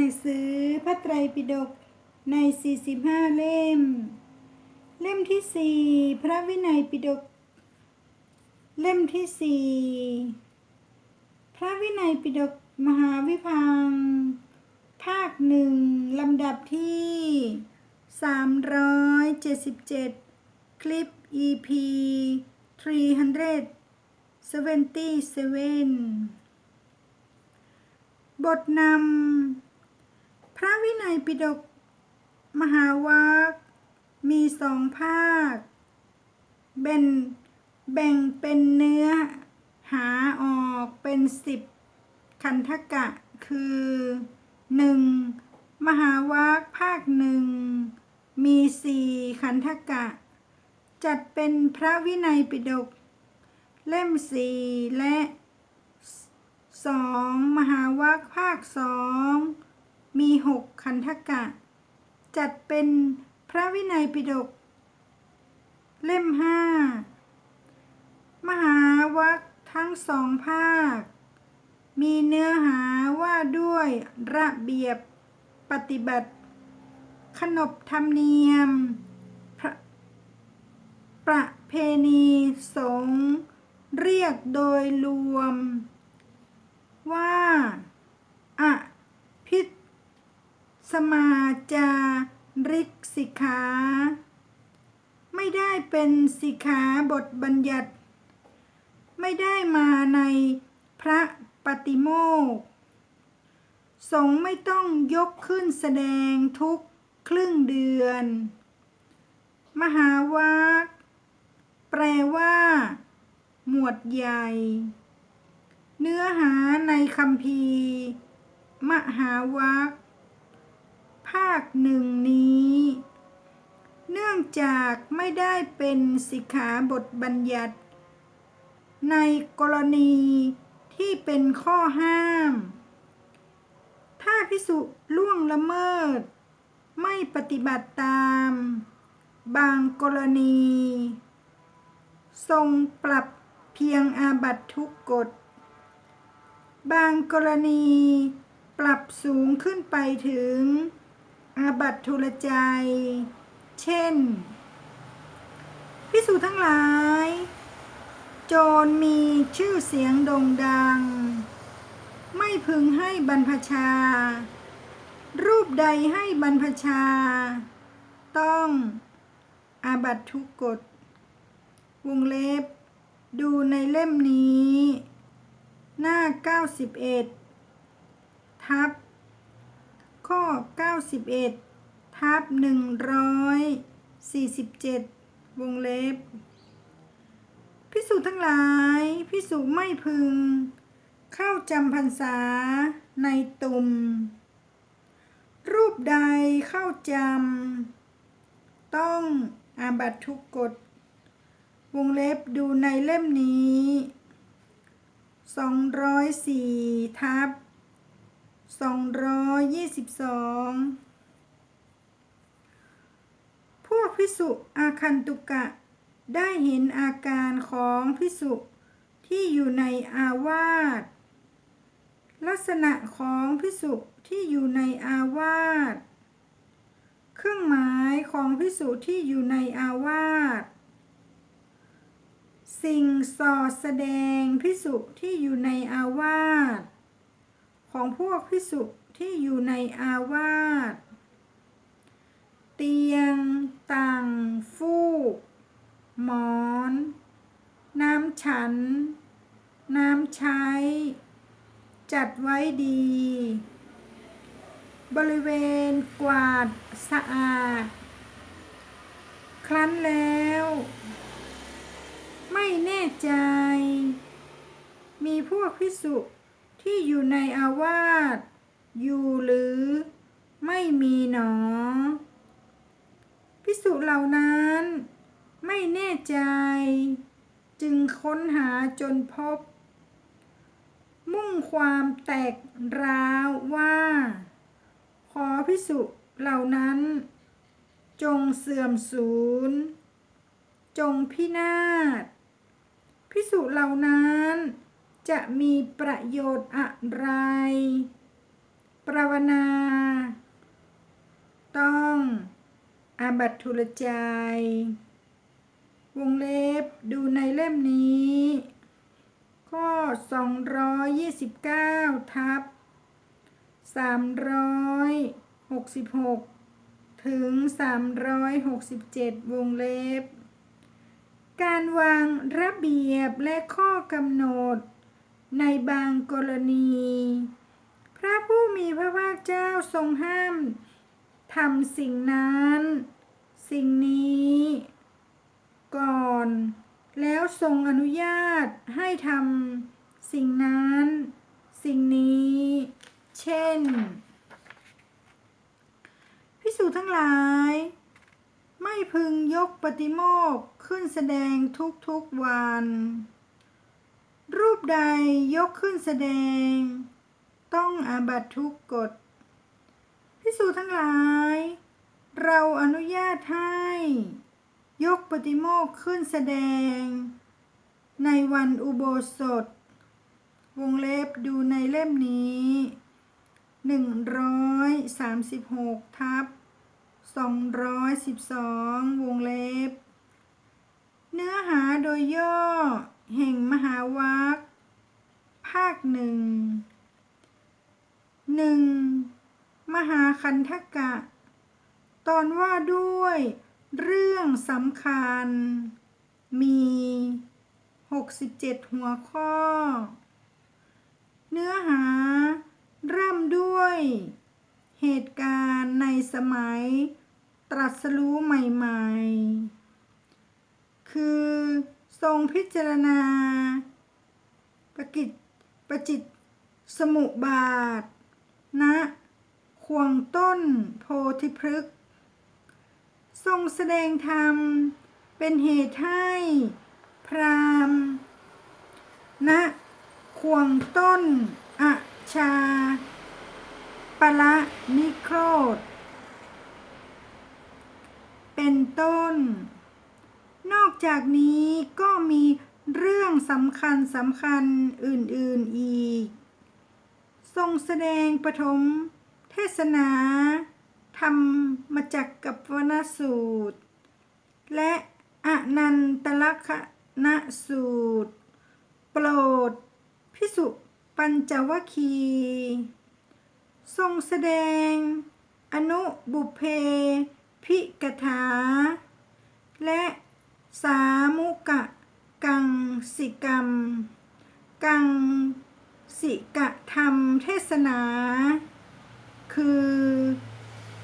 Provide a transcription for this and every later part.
านหนังสือพระไตรปิฎกใน 45 เล่ม เล่มที่ 4 พระวินัยปิฎกเล่มที่ 4 พระวินัยปิฎกมหาวิพังค์ภาคหนึ่งลำดับที่ 377 คลิป EP 377 บทนำ พระวินัยปิฎกมหาวัคมีสองภาคแบ่งแบ่งเป็นเนื้อหาออกเป็นสิบคันธกะคือหนึ่งมหาวัคภาคหนึ่งมีสี่คันธกะ จัดเป็นพระวินัยปิฎกเล่มสี่และสองมหาวัคภาคสอง หกคันธกะ จัดเป็นพระวินัยปิฎกเล่มห้ามหาวัคทั้งสองภาค มีเนื้อหาว่าด้วยระเบียบปฏิบัติ ขนบธรรมเนียมประประเพณีสงเรียกโดยรวม ว่าอภิ สมาจาริกสิกขาไม่ได้เป็นสิกขาบทบัญญัติ ไม่ได้มาในพระปฏิโมกสงไม่ต้องยกขึ้นแสดงทุกครึ่งเดือน มหาวัคแปลว่า หมวดใหญ่ เนื้อหาในคำพีร์มหาวัค ภาคหนึ่งนี้ เนื่องจากไม่ได้เป็นสิกขาบทบัญญัติ ในกรณีที่เป็นข้อห้าม ถ้าพิสุล่วงละเมิด ไม่ปฏิบัติตาม บางกรณี ทรงปรับเพียงอาบัตทุกกฎ บางกรณีปรับสูงขึ้นไปถึง อาบัตทุลใจ เช่นพิสูจทั้งหลาย โจรมีชื่อเสียงโด่งดัง ไม่พึงให้บรรพชา รูปใดให้บรรพชา ต้องอาบัตทุกกฎวงเล็บ ดูในเล่มนี้ หน้า 91 ทับ ข้อ 91 ทับ 147 วงเล็บ พิสูจน์ทั้งหลาย พิสูจน์ไม่พึง เข้าจำพรรษาในตุ่ม รูปใดเข้าจำ ต้องอาบัตทุกกฎ วงเล็บดูในเล่มนี้ 204 ทับ 222พวกพิสุอาคันตุกะ ได้เห็นอาการของพิสุที่อยู่ในอาวาสลักษณะของพิสุที่อยู่ในอาวาสเครื่องหมายของพิสุที่อยู่ในอาวาสสิ่งสอดแสดงพิสุที่อยู่ในอาวาส ของพวกพิสุที่อยู่ในอาวาสเตียง ต่าง ฟูก หมอน น้ำฉัน น้ำใช้ จัดไว้ดี บริเวณกวาดสะอาด ครั้นแล้ว ไม่แน่ใจ มีพวกพิสุ ที่อยู่ในอาวาสอยู่หรือไม่มีหนอ พิสุเหล่านั้น ไม่แน่ใจ จึงค้นหาจนพบ มุ่งความแตกร้าวว่า ขอพิสุเหล่านั้น จงเสื่อมสูญ จงพินาศพิสุเหล่านั้น จะมีประโยชน์อะไร ปรวนา ต้องอาบัตทุลใจ วงเล็บดูในเล่มนี้ ข้อ 229 ทับ 366 ถึง 367 วงเล็บการวางระเบียบและข้อกำหนด ในบางกรณี พระผู้มีพระภาคเจ้าทรงห้ามทำสิ่งนั้น สิ่งนี้ ก่อน แล้วทรงอนุญาตให้ทำสิ่งนั้น สิ่งนี้ เช่นพิสูจน์ทั้งหลาย ไม่พึงยกปฏิโมกข์ขึ้นแสดงทุกๆวัน รูปใดยกขึ้นแสดง ต้องอาบัตทุกกฎพิสูจน์ทั้งหลาย เราอนุญาตให้ ยกปฏิโมกข์ขึ้นแสดง ในวันอุโบสถ วงเล็บดูในเล่มนี้ 136 ทับ 212 วงเล็บ เนื้อหาโดยย่อ แห่งมหาวัคภาคหนึ่งหนึ่งมหาคันธกะ ตอนว่าด้วยเรื่องสำคัญ มี 67 หัวข้อ เนื้อหาเริ่มด้วย เหตุการณ์ในสมัยตรัสรู้ใหม่ ๆ คือ ทรงพิจารณา ประกิจประจิตสมุบาทณนะควงต้นโพธิพฤกษ์ทรงแสดงธรรม เป็นเหตุให้พรามณ์ณควงต้นอะชาปะละนิโครธเป็นต้น นอกจากนี้ก็มีเรื่องสำคัญสำคัญอื่น ๆอีก ทรงแสดงปฐมเทศนาธรรมมาจากกับวนสูตร และอนันตลกนสูตร โปรด พิสุปัญจวคี ทรงแสดง อนุบุเพ พิกถา และ สามุกะ กังสิกรรม กังสิกะธรรมเทศนา คือ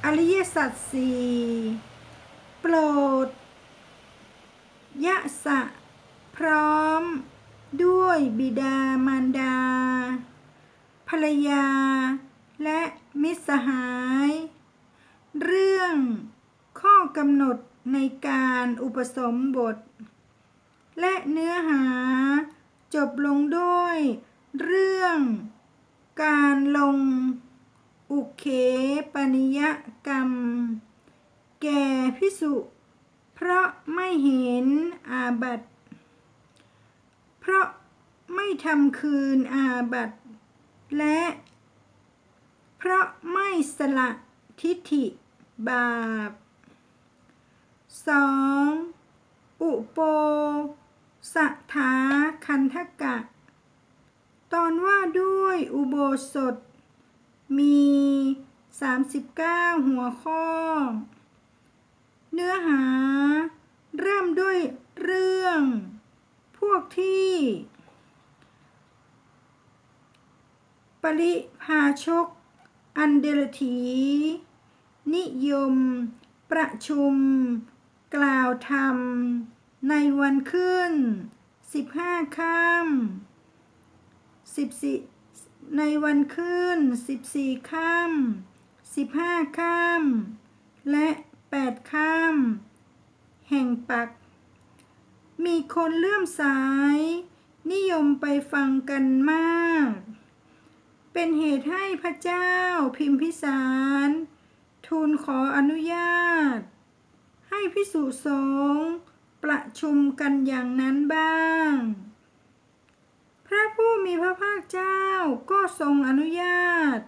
อริยสัจสี่โปรด ยะสะ พร้อม ด้วยบิดามารดา ภรรยา และมิตรสหาย เรื่องข้อกำหนด ในการอุปสมบท และเนื้อหาจบลงด้วย เรื่อง การลง อุเคปนิยกรรม แก่พิสุ เพราะไม่เห็นอาบัตเพราะไม่ทำคืนอาบัตและ เพราะไม่สละทิฏฐิบาป 2. อุโปสถาคันธกะ ตอนว่าด้วยอุโบสถ มี 39 หัวข้อ เนื้อหา เริ่มด้วยเรื่อง พวกที่ ปริพาชก อันเดรถี นิยม ประชุม ธรรม ในวันขึ้น15ค่ำ14ในวันขึ้น14ค่ำ15ค่ำและ8ค่ำแห่งปัก มีคนเลื่อมสาย นิยมไปฟังกันมาก เป็นเหตุให้พระเจ้าพิมพิสาร ทูลขออนุญาต ให้พิสุสงฆ์ประชุมกันอย่างนั้นบ้าง พระผู้มีพระภาคเจ้าก็ทรงอนุญาต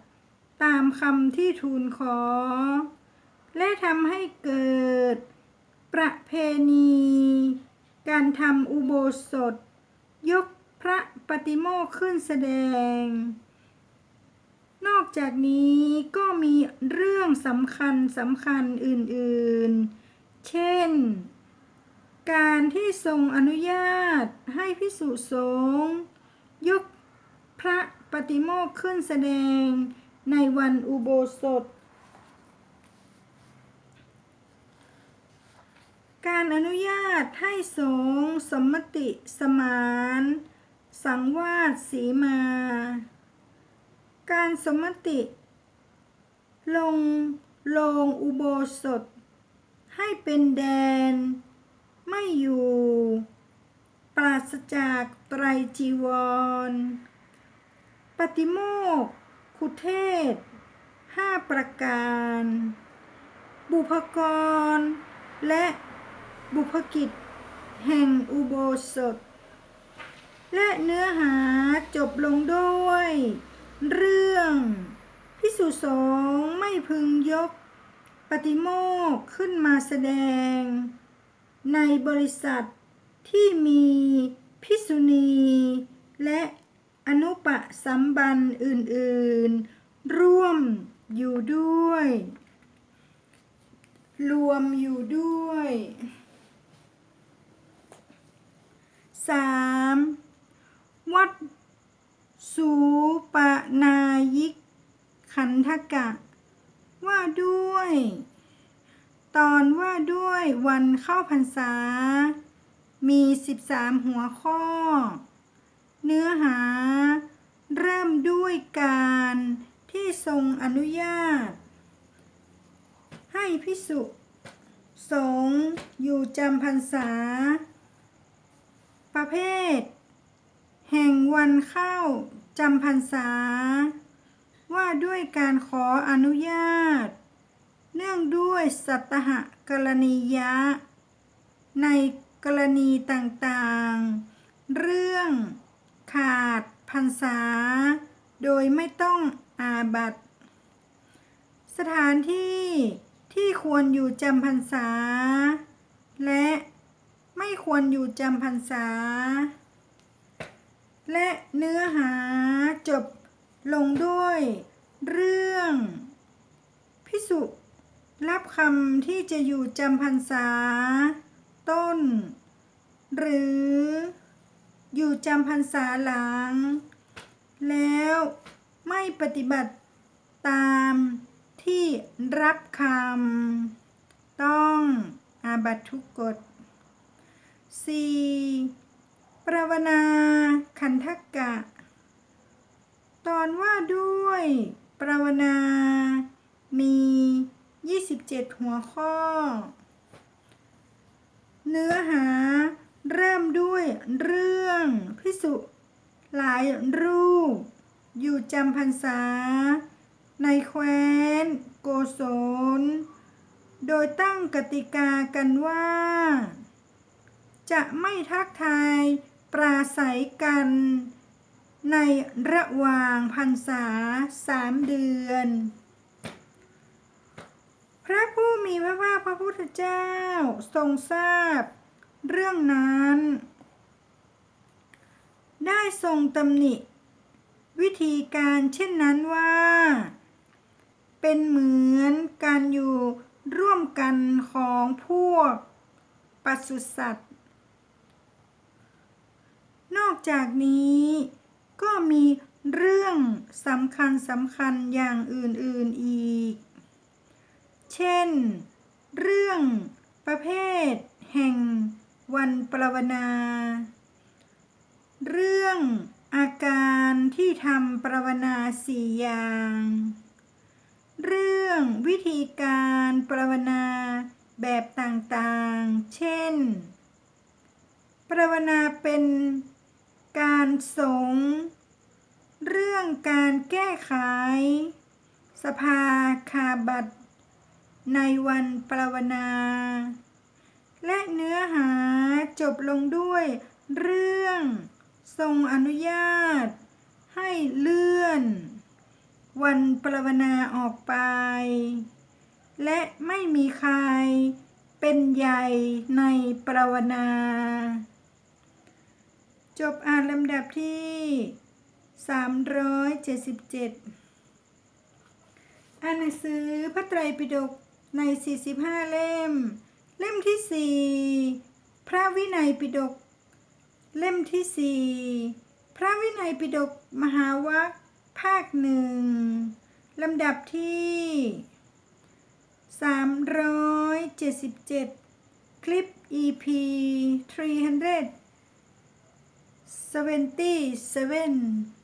ตามคำที่ทูลขอ และทำให้เกิด ประเพณี การทำอุโบสถ ยกพระปฏิโมกขึ้นแสดง นอกจากนี้ก็มีเรื่องสำคัญสำคัญอื่นๆเช่น การที่ทรงอนุญาตให้พิสุสงฆ์ยกพระปฏิโมกขึ้นแสดงในวันอุโบสถ การอนุญาตให้สงสมมติสมาน สังวาสสีมา การสมมติ ลงลงอุโบสถ ให้เป็นแดน ไม่อยู่ ปราศจากไตรจีวร ปฏิโมกข์คุเทศห้าประการ บุพกร และบุพกิจ แห่งอุโบสถ และเนื้อหาจบลงด้วย เรื่องพิสุสงไม่พึงยก ปฏิโมกขึ้นมาแสดง ในบริษัทที่มีพิสุณี และอนุปสัมบันอื่นๆ ร่วมอยู่ด้วย รวมอยู่ด้วย 3. วัดสูปนายิกขันธกะ ว่าด้วย ตอนว่าด้วยวันเข้าพรรษา มี 13 หัวข้อ เนื้อหา เริ่มด้วยการที่ทรงอนุญาต ให้พิสุสงอยู่จำพรรษา ประเภท แห่งวันเข้าจำพรรษา ว่าด้วยการขออนุญาต ด้วยสัตหกรณียะ ในกรณีต่างๆ เรื่องขาดพรรษา โดยไม่ต้องอาบัตสถานที่ที่ควรอยู่จำพรรษา และไม่ควรอยู่จำพรรษา และเนื้อหาจบลงด้วยเรื่องพิสุ รับคำที่จะอยู่จำพรรษา ต้น หรือ อยู่จำพรรษาหลัง แล้วไม่ปฏิบัติตามที่รับคำต้องอาบัตทุกกฎ 4. ปราวนาขันธกะ ตอนว่าด้วยปราวนา มี27หัวข้อ เนื้อหาเริ่มด้วยเรื่องพิสุหลายรูป อยู่จำพรรษา ในแคว้น โกศล โดยตั้งกติกากันว่า จะไม่ทักทายปราศัยกัน ในระหว่างพรรษาสามเดือน พระผู้มีพระภาคพระพุทธเจ้าทรงทราบ เรื่องนั้น ได้ทรงตำหนิ วิธีการเช่นนั้นว่า เป็นเหมือนการอยู่ร่วมกันของพวกปศุสัตว์ นอกจากนี้ก็มีเรื่องสำคัญสำคัญอย่างอื่นๆอีก เช่น เรื่องประเภท แห่งวันปรวนา เรื่องอาการที่ทำปรวนาสี่อย่าง เรื่องวิธีการปรวนาแบบต่างๆ เช่น ปรวนาเป็นการสง เรื่องการแก้ไข สภาคาบัต ในวันปรวนา และเนื้อหาจบลงด้วยเรื่อง ทรงอนุญาต ให้เลื่อน วันปรวนาออกไป และไม่มีใครเป็นใหญ่ในปรวนา จบอ่านลำดับที่ 377 อ่านหนังสือพระไตรปิฎก ใน 45 เล่ม เล่มที่ 4 พระวินัยปิฎกเล่มที่ 4 พระวินัยปิฎกมหาวรรคภาคหนึ่งลำดับที่ 377 คลิป EP 377